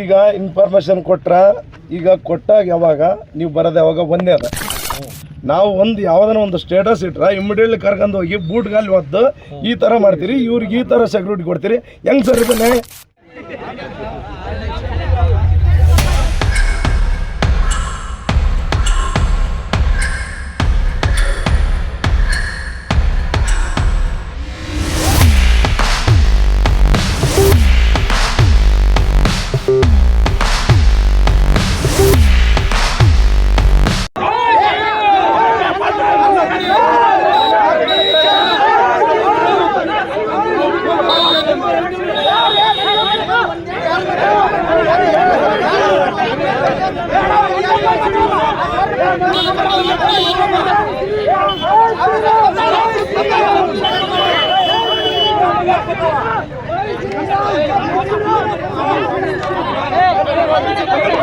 ಈಗ ಇನ್ಫಾರ್ಮೇಶನ್ ಕೊಟ್ರ, ಈಗ ಕೊಟ್ಟಾಗ ಯಾವಾಗ? ನೀವು ಬರೋದು ಯಾವಾಗ? ಒಂದೇ ಅದ. ನಾವು ಒಂದು ಯಾವ್ದಾನ ಒಂದು ಸ್ಟೇಟಸ್ ಇಟ್ರ ಇಮಿಡಿಯೇಟ್ಲಿ ಕರ್ಕೊಂಡು ಹೋಗಿ ಬೂಟ್ ಗಾಲಿ ಒದ್ದು ಈ ಥರ ಮಾಡ್ತೀರಿ, ಇವ್ರಿಗೆ ಈ ಥರ ಸೆಕ್ಯೂರಿಟಿ ಕೊಡ್ತೀರಿ. ಹೆಂಗೆ ಸರ್ ಇದನ್ನೇ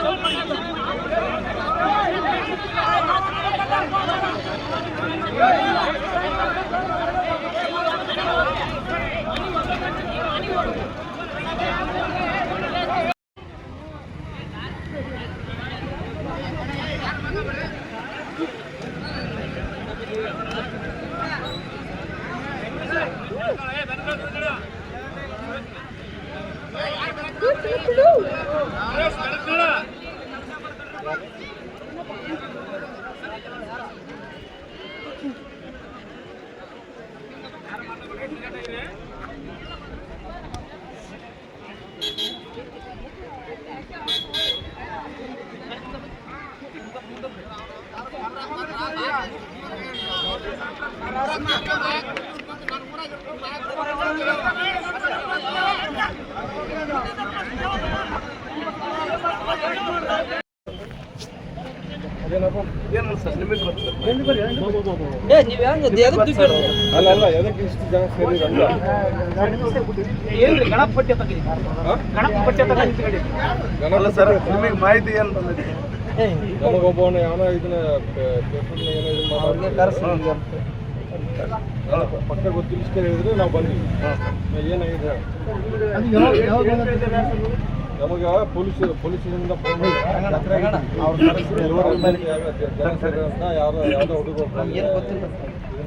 ಅದ್ ಎದಕ್ ಮಾಹಿತಿ ಏನು ಬಂದೈತಿ ನಮಗೊಬ್ಬವನ ಯಾವನ ಇದನ್ನ ಪಕ್ಕ ಗೊತ್ತಿಲ್ಲ ಹೇಳಿದ್ರೆ ನಾವು ಬಂದ್ವಿ. ಏನಾಗಿದೆ? ನಮಗೆ ಪೊಲೀಸ್ ಪೊಲೀಸಿನಿಂದ ಫೋನ್ ಯಾರೋ ಯಾವ್ದೋ ಹುಡುಗರು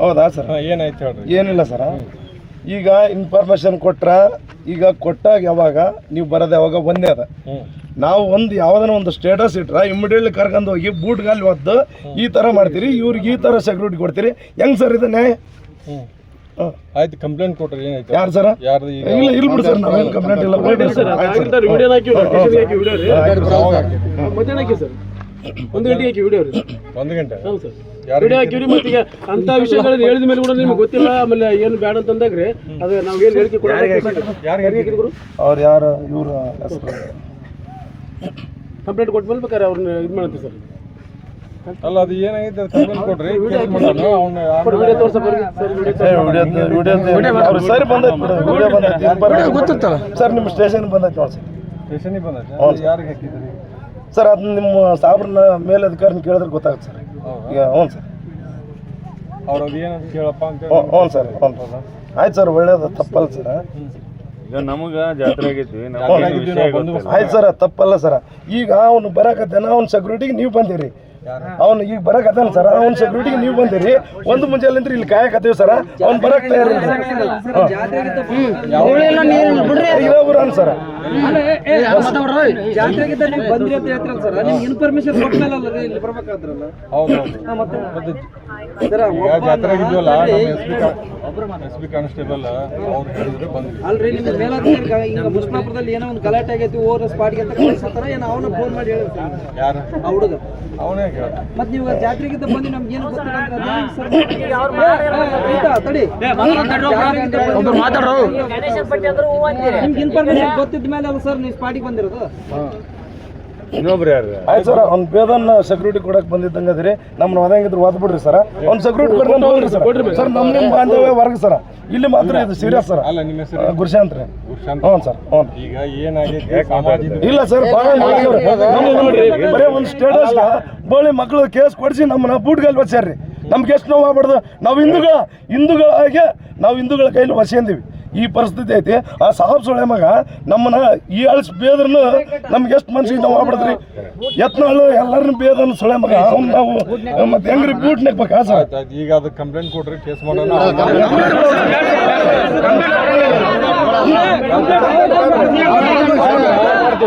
ಹೌದಾ ಸರ್ ಏನಾಯ್ತು ಹೇಳ್ರಿ? ಏನಿಲ್ಲ ಸರ ಈಗ ಇನ್ಫಾರ್ಮೇಶನ್ ಕೊಟ್ರ ಈಗ ಕೊಟ್ಟಾಗ ಯಾವಾಗ? ನೀವು ಬರೋದು ಯಾವಾಗ? ಒಂದೇ ಅದ. ನಾವು ಒಂದು ಯಾವ್ದನ ಒಂದು ಸ್ಟೇಟಸ್ ಇಟ್ರ ಇಮಿಡಿಯೇಟ್ಲಿ ಕರ್ಕೊಂಡು ಹೋಗಿ ಬೂಟ್ ಗಾಲಿ ಒದ್ದು ಈ ಥರ ಮಾಡ್ತೀರಿ ಇವ್ರಿಗೆ ಈ ಥರ ಸೆಕ್ಯೂರಿಟಿ ಕೊಡ್ತೀರಿ. ಹೆಂಗ್ ಸರ್ ಇದನ್ನೇ? ಹ್ಞೂ ಆಯ್ತು ಕಂಪ್ಲೇಂಟ್ ಕೊಟ್ರಿ ಏನಾಯ್ತು? ಯಾರು ಸರ್ ಯಾರು ಇಲ್ಲ ಇಲ್ಲ ಬಿಡಿ ಸರ್ ನಾವೇನು ಕಂಪ್ಲೇಂಟ್ ಇಲ್ಲ. ವಿಡಿಯೋ ವಿಡಿಯೋ ಒಂದು ಗಂಟೆ ಹಾಕಿ ವಿಡಿಯೋ ಒಂದು ಗಂಟೆ? ಹೌದು ಸರ್. ವಿಡಿಯೋ ಹಾಕಿವ್ರಿ ಮತ್ತೆ ಈಗ ಅಂತ ವಿಷಯಗಳನ್ನ ಹೇಳಿದ ಮೇಲೆ ಕೂಡ ನಿಮ್ಗೆ ಗೊತ್ತಿಲ್ಲ ಆಮೇಲೆ ಏನು ಬೇಡ ಅಂತಂದಾಗ್ರಿ ಅದು ನಾವು ಏನು ಹೇಳಿಕೆ ಕೊಡ ಅವ್ರು ಯಾರು? ಇವ್ರ ಕಂಪ್ಲೇಂಟ್ ಕೊಟ್ಟು ಮೇಲೆ ಬೇಕಾದ್ರೆ ಅವ್ರನ್ನ ಇದು ಮಾಡ್ತೀವಿ ಸರ್. ಅಲ್ಲ ಅದು ಏನಾಗಿದೆ? ಕಂಪ್ಲೇಂಟ್ ಕೊಡ್ರಿ ಕೇಸ್ ಮಾಡೋಣ ವಿಡಿಯೋ ಸರ್ ವಿಡಿಯೋ ಅವ್ರು ಸರ್ ಬಂದೈತೆ ವಿಡಿಯೋ ಬಂದೈತೆ. ಸರ್ ನಿಮ್ಮ ಸ್ಟೇಷನ್ ಬಂದೈತೆ ಸ್ಟೇಷನಿಗೆ ಯಾರಿಗೆ ಹಾಕಿದ್ರಿ? ಸರ್ ಅದು ನಿಮ್ಮ ಸಾಬ್ರನ್ನ ಮೇಲಧಿಕಾರಿನ ಕೇಳಿದ್ರೆ ಗೊತ್ತಾಗುತ್ತೆ ಸರ್. ಈಗ ಹ್ಞೂ ಸರ್. ಅವ್ರು ಅದು ಏನಂತ ಕೇಳಪ್ಪ ಅಂತ ಹ್ಞೂ ಹ್ಞೂ ಸರ್ ಹ್ಞೂ ಆಯ್ತು ಸರ್ ಒಳ್ಳೇದು ತಪ್ಪಲ್ಲ ಸರ್. ಈಗ ನಮಗ ಜಾತ್ರೆ ಆಗೈತಿ ಆಯ್ತು ಸರ್ ತಪ್ಪಲ್ಲ ಸರ್. ಈಗ ಅವನು ಬರಕತ್ತಾನ ಅವ್ನ ಸೆಕ್ಯೂರಿಟಿಗೆ ನೀವು ಬಂದಿರಿ. ಅವ್ನು ಈಗ ಬರಕತ್ತಾನ ಸರ್. ಅವ್ನ ಸೆಕ್ಯೂರಿಟಿಗೆ ನೀವು ಬಂದಿರಿ. ಒಂದು ಮುಂಜಾನೆ ಇಲ್ಲಿ ಕಾಯಕತ್ತೀವಿ ಸರ್. ಅವ್ನು ಬರಕ್ ಇರೋಬ್ರು ಸರ್. ಮುಸ್ಲಾಪುರದಲ್ಲಿ ಏನೋ ಒಂದು ಗಲಾಟೆ ಆಗೈತಿ ಓವರ್ ಸ್ಪಾಟ್ಗೆ ಅಂತ ಕಳಿಸ್ತಾರ ಏನೋ ಅವನ ಫೋನ್ ಮಾಡಿ ಹೇಳಿರ್ತಾನೆ ಯಾರು? ಆ ಹುಡುಗ. ಅವನೇ ಕೇಳ್ದ ಮತ್ ನೀವು ಜಾತ್ರೆಗಿಂತ ಬಂದು ನಮ್ಗೆ ಏನು ಗೊತ್ತಿಲ್ಲ ಅಂತ ಅದ್ ಹೆಂಗ್ ಸರ್? ಏ, ಆಯ್ತಾ? ತಡಿ. ಜಾತ್ರೆಗಿಂತ ಬಂದು- ನಿಮ್ಗೆ ಇನ್ಫಾರ್ಮೇಶನ್ ಗೊತ್ತಿದ್ದ ಮೇಲೆ ಅಲ್ಲ ಸರ್ ನೀವು ಸ್ಪಾಟಿಗೆ ಬಂದಿರೋದು. ಇನ್ನೊಬ್ರು ಯಾರು? ಆಯ್ತು ಸರ್ ಅವ್ನ ಬೇದನ್ನ ಸೆಕ್ಯೂರಿಟಿ ಕೊಡಕ್ ಬಂದಿದ್ದಂಗೆ ನಮ್ಮ ನಮ್ಮನ್ನ ಒದಂಗಿದ್ರು ಒದ್ ಬಿಡ್ರಿ ಸರ್ ಅವ್ನ ಸೆಕ್ಯೂರಿಟಿ ಕೊಡ್ಕೊಂಡು ಹೋಗ್ರಿ ಸರ್ ಸರ್ ನಮ್ಮ ನಿಮ್ಮ ಬಾಂಧವ್ಯ ವರ್ಗ ಸರ್. ಇಲ್ಲಿ ಮಾತ್ರ ಇದು ಸೀರಿಯಸ್ ಸರ್ ಅಲ್ಲ ನಿಮ್ಮ ಹೆಸರು? ಗುರುಶಾಂತ್ ರೀ ಗುರುಶಾಂತ್ ಹ್ಞೂ ಸರ್ ಹ್ಞೂ. ಈಗ ಏನಾಗಿದೆ? ಸಮಾಜದ ಇಲ್ಲ ಸರ್ ಭಾಳ ನೋಡಿ ನೋಡ್ರಿ ಬರೀ ಒಂದು ಸ್ಟೇಟಸ್ ಬೋಳಿ ಮಕ್ಕಳು ಕೇಸ್ ಕೊಡಿಸಿ ನಮ್ಮನ್ನ ಬೂಟ್ಗಲ್ಲಿ ರೀ ನಮ್ಗೆ ಎಷ್ಟು ನೋವು ಆಗ್ಬಾರ್ದು? ನಾವು ಹಿಂದೂಗಳ ಹಿಂದೂಗಳಾಗೆ ನಾವು ಹಿಂದೂಗಳ ಕೈಲಿ ವಸ್ಯಂದೀವಿ ಈ ಪರಿಸ್ಥಿತಿ ಐತಿ. ಆ ಸಾಹಬ್ ಸೊಳೆ ಮಗ ನಮ್ಮನ್ನ ಈ ಅಳ್ಸ್ ಬೇದ್ರನು ನಮ್ಗೆ ಎಷ್ಟು ಮನ್ಸಿಗೆ ನಾವು ಆಗ್ಬಿಡದ್ರಿ ಎತ್ನಾಳು ಎಲ್ಲರನ್ನ ಬೇದ ಸೊಳೆ ಮಗ. ಅವ್ನು ನಾವು ಮತ್ತೆ ಹೆಂಗ್ರಿ ಬೂಟ್ ನೆಕ್ಬೇಕಾ ಸರ್? ಈಗ ಅದು ಕಂಪ್ಲೇಂಟ್ ಕೊಡ್ರಿ ಕೇಸ್ ಮಾಡೋಣ.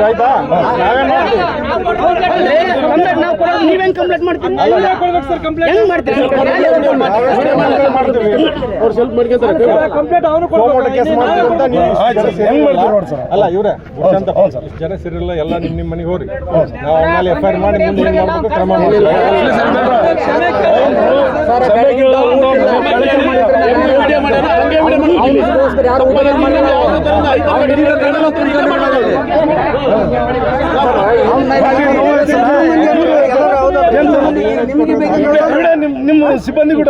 ಆಯ್ತಾ ನೀವೇನ್ ಕಂಪ್ಲೇಂಟ್ ಮಾಡ್ತೀರಿ ಹೆಂಗ್ ಮಾಡ್ತೀರಿ ಅವ್ರು ಸ್ವಲ್ಪ ಮಾಡ್ಕೊಂತಾರೆ ಕಂಪ್ಲೇಂಟ್ ಅವನು ಕೋಮೋಟ ಕೇಸ್ ಮಾಡ್ತೀವಿ ಅಂತ ನೀವು ಜನ ಸರ್, ಹೆಂಗ್ ಮಾಡ್ತೀರಿ ನೋಡಿ ಸರ್ ಅಲ್ಲ ಇವ್ರೆ ಅಂತ. ಜನ ಸೇರಿಲ್ಲ ಎಲ್ಲ ನಿಮ್ ನಿಮ್ ಮನೆಗೆ ಹೋಗ್ರಿ ನಾವು ಆಮೇಲೆ ಮೇಲೆ ಎಫ್ ಐ ಆರ್ ಮಾಡಿ ಮುಂದೆ ಏನ್ ಮಾಡ್ಬೇಕು ಕ್ರಮ ಮಾಡ್ತೀವಿ ನಿಮ್ ನಿಮ್ಮ ಸಿಬ್ಬಂದಿ ಕೂಡ.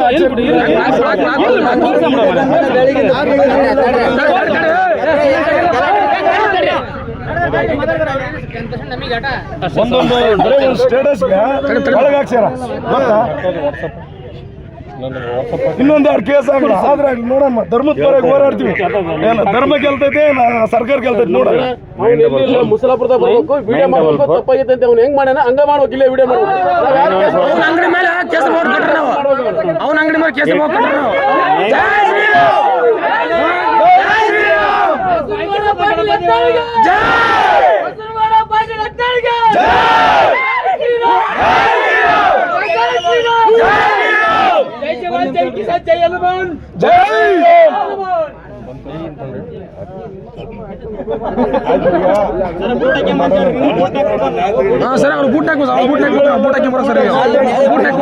ಒಂದೊಂದು ಸ್ಟೇಟಸ್ಗೆ ಒಳಗಾಕ್ಸ್ಯಾರ ನನ್ನ ವಾಟ್ಸಪ್ ಇನ್ನೊಂದು ಎರಡು ಕೇಸ್ ಆಗಲ್ಲ ಆದ್ರೆ ಅಲ್ಲಿ ನೋಡಮ್ಮ ಧರ್ಮದ ಪರವಾಗಿ ಹೋರಾಡ್ತೀವಿ. ಏನ ಧರ್ಮ ಗೆಲ್ತೈತೆ ಸರ್ಕಾರ ಗೆಲ್ತೈತೆ ಎಲ್ಲಿ ಮುಸಲಾಪುರದಾಗ ಬರ್ಬೇಕು. ವಿಡಿಯೋ ಮಾಡ್ಬೇಕು ತಪ್ಪಾಗೈತೆ ಅಂತ ಅವ್ನು ಹೆಂಗ್ ಮಾಡ್ಯಾನ? ಹಂಗ ಮಾಡ್ಬೇಕು ಇಲ್ಲೇ ವಿಡಿಯೋ ಮಾಡ್ಬೇಕು. ಅವ್ನ ಅವನ ಅಂಗಡಿ ಮೇಲೆ ಕೇಸ್ ಮಾಡ್ಕೊಟ್ರಿ ನಾವು. ಅವನ ಅಂಗಡಿ ಮೇಲೆ ಕೇಸ್ ಮಾಡ್ಕೊಟ್ರಿ ನಾವು. ಜೈ ಶ್ರೀರಾಮ್! ಜೈ ಸರ್ ಅವ್ರು ಬೂಟ್ ಹಾಕಿ ಅವ್ರು ಬೂಟ್ ಹಾಕಿ ಬೂಟ್ ಹಾಕಿ ಬರೋ ಸರ್ ಬೂಟ್ ಹಾಕಿ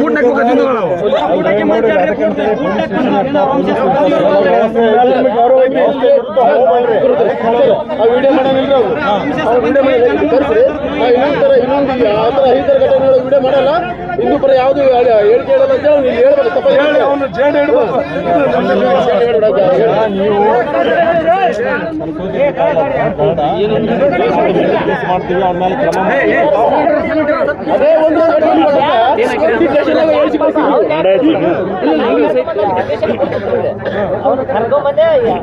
ಬೂಟ್ ಹಾಕಿ ಸರ್ ಮಾಡಲ್ಲ ಇನ್ನೂ ಪರ ಯಾವುದು ಹೇಳಿಕೆ ಹೇಳಲ್ಲ ಅಂತ ಹೇಳಿ ನೀನು ಹೇಳ್ಬೇಕು ತಪ್ಪ ಹೇಳಿ ಅವನು ಜೇಡ್ ಹಿಡ್ಬೇಕು ಕೇಸ್ ಮಾಡ್ತೀವಿ ಅವ್ರ ಮೇಲೆ ಕ್ರಮ ಮಾಡ್ತೀವಿ. ಅದೇ ಒಂದು ಸ್ಟೇಷನ್ದಾಗ ಹೇಳ್ಸಿ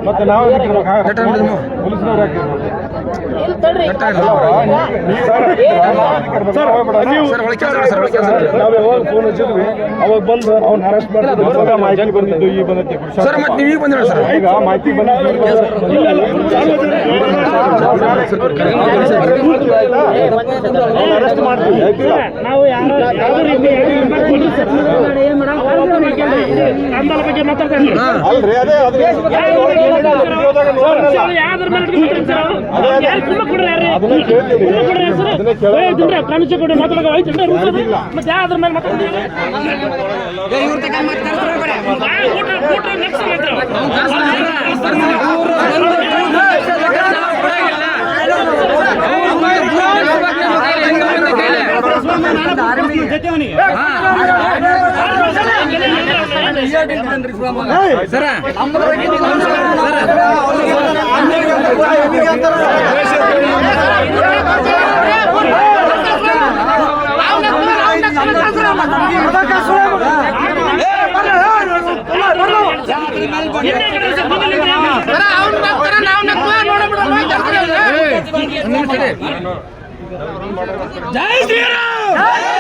ಮತ್ತೆ ನಾವು ಪೊಲೀಸ್ನವ್ರು ನಾವು ಯಾವಾಗ ಫೋನ್ ಹಚ್ಚಿದ್ವಿ? ಅವಾಗ ಬಂದು ಅವ್ನ ಅರೆಸ್ಟ್ ಇವಾಗ ಮಾಹಿತಿ ಬಂದಿದ್ದು ಈ ಬಂದೈತಿ ಸರ್ ಮತ್ತೆ ನೀವು ಈಗ ಬಂದಿರ ಸರ್ ಈಗ ಮಾಹಿತಿ ಮಾಡ್ತೀವಿ ನಾವು ಯಾವುದೇ ರೀತಿ ಕಂದಾಲ ಬಗ್ಗೆ ಅದ್ರ ಯಾವ್ದ್ರ ಮೇಲೆ ಪ್ರಾಣಿಸ ಕೊಡಿ ಮಾತಾಡೋ ಅದು ಮತ್ತೆ ಯಾವ್ದ್ರ ಮೇಲೆ ಮಾತಾಡ್ತೀರಿ ನೆಕ್ಸ್ಟ್ ಜೈ ಶ್ರೀರಾಮ್! Jai